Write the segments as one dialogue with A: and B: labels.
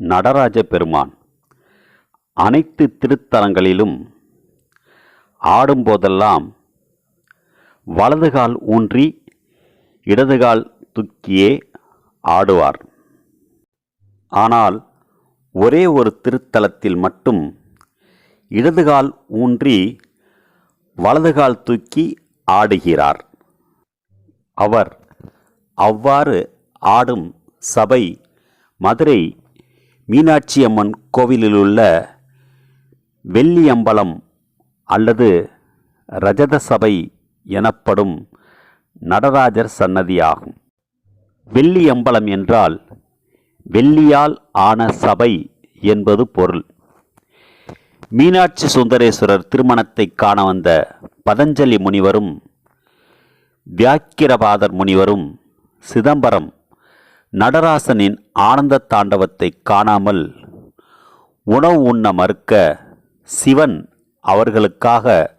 A: நடராஜ பெருமான். அனைத்து திருத்தலங்களிலும் ஆடும்போதெல்லாம் வலதுகால் ஊன்றி இடதுகால் துக்கியே ஆடுவார். ஆனால் ஒரே ஒரு திருத்தலத்தில் மட்டும் இடதுகால் ஊன்றி வலதுகால் தூக்கி ஆடுகிறார். அவர் அவ்வாறு ஆடும் சபை மதுரை மீனாட்சி அம்மன் கோவிலிலுள்ள வெள்ளியம்பலம் அல்லது ரஜத சபை எனப்படும் நடராஜர் சன்னதியாகும். வெள்ளியம்பலம் என்றால் வெள்ளியால் ஆன சபை என்பது பொருள். மீனாட்சி சுந்தரேஸ்வரர் திருமணத்தை காண வந்த பதஞ்சலி முனிவரும் வியாக்கிரபாதர் முனிவரும் சிதம்பரம் நடராசனின் ஆனந்த தாண்டவத்தை காணாமல் உணவு உண்ண மறுக்க சிவன் அவர்களுக்காக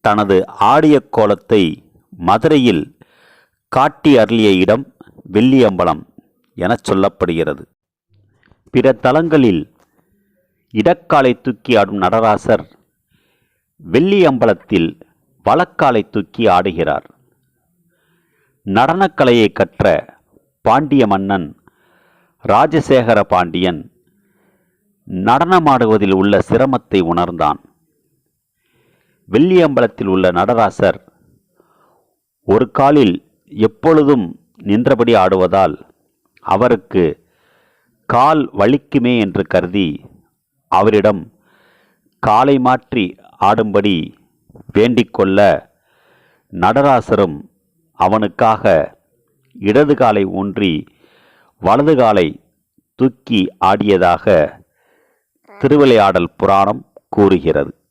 A: தனது ஆடிய கோலத்தை மதுரையில் காட்டி அருளிய இடம் வெள்ளியம்பலம் எனச் சொல்லப்படுகிறது. பிற தலங்களில் இடக்காலை தூக்கி ஆடும் நடராசர் வெள்ளியம்பலத்தில் வலக்காலை தூக்கி ஆடுகிறார். நடனக்கலையை கற்ற பாண்டிய மன்னன் ராஜசேகர பாண்டியன் நடனமாடுவதில் உள்ள சிரமத்தை உணர்ந்தான். வெள்ளியம்பலத்தில் உள்ள நடராசர் ஒரு காலில் எப்பொழுதும் நின்றபடி ஆடுவதால் அவருக்கு கால் வலிக்குமே என்று கருதி அவரிடம் காலை மாற்றி ஆடும்படி வேண்டிக்கொள்ள நடராசரும் அவனுக்காக இடது காலை ஊன்றி வலது காலை தூக்கி ஆடியதாக திருவிளையாடல் புராணம் கூறுகிறது.